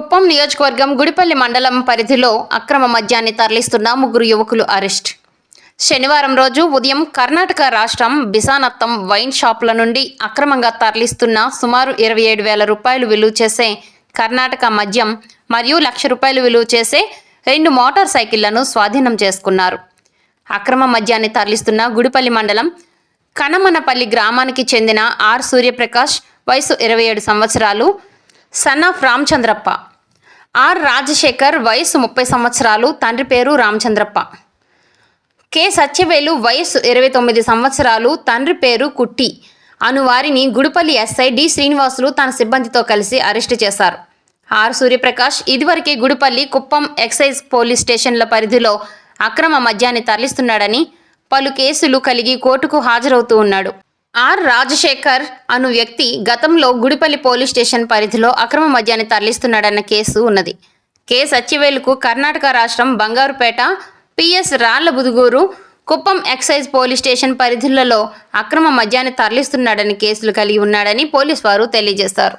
కుప్పం నియోజకవర్గం గుడిపల్లి మండలం పరిధిలో అక్రమ మద్యాన్ని తరలిస్తున్న ముగ్గురు యువకులు అరెస్ట్. శనివారం రోజు ఉదయం కర్ణాటక రాష్ట్రం బిసానత్తం వైన్ షాపుల నుండి అక్రమంగా తరలిస్తున్న సుమారు ఇరవై ఏడు వేల రూపాయలు విలువ చేసే కర్ణాటక మద్యం మరియు లక్ష రూపాయలు విలువ చేసే రెండు మోటార్ సైకిళ్ళను స్వాధీనం చేసుకున్నారు. అక్రమ మద్యాన్ని తరలిస్తున్న గుడిపల్లి మండలం కనమనపల్లి గ్రామానికి చెందిన ఆర్ సూర్యప్రకాష్ వయసు ఇరవై ఏడు సంవత్సరాలు son of Ramachandrappa. R Rajasekhar వయసు ముప్పై సంవత్సరాలు తండ్రి పేరు రామచంద్రప్ప. కె. సత్యవేలు వయసు ఇరవై తొమ్మిది సంవత్సరాలు తండ్రి పేరు కుట్టి. అను వారిని గుడిపల్లి ఎస్ఐ డి శ్రీనివాసులు తన సిబ్బందితో కలిసి అరెస్టు చేశారు. ఆర్ సూర్యప్రకాష్ ఇదివరకే గుడిపల్లి కుప్పం ఎక్సైజ్ పోలీస్ స్టేషన్ల పరిధిలో అక్రమ మద్యాన్ని తరలిస్తున్నాడని పలు కేసులు కలిగి కోర్టుకు హాజరవుతూ ఉన్నాడు. ఆర్ రాజశేఖర్ అను వ్యక్తి గతంలో గుడిపల్లి పోలీస్ స్టేషన్ పరిధిలో అక్రమ మద్యాన్ని తరలిస్తున్నాడన్న కేసు ఉన్నది. కె సచ్చివేలుకు కర్ణాటక రాష్ట్రం Bangarupeta PS Ralla Budugur Kuppam excise police station పరిధులలో అక్రమ మద్యాన్ని తరలిస్తున్నాడని కేసులు కలిగి ఉన్నాడని పోలీసు వారు తెలియజేశారు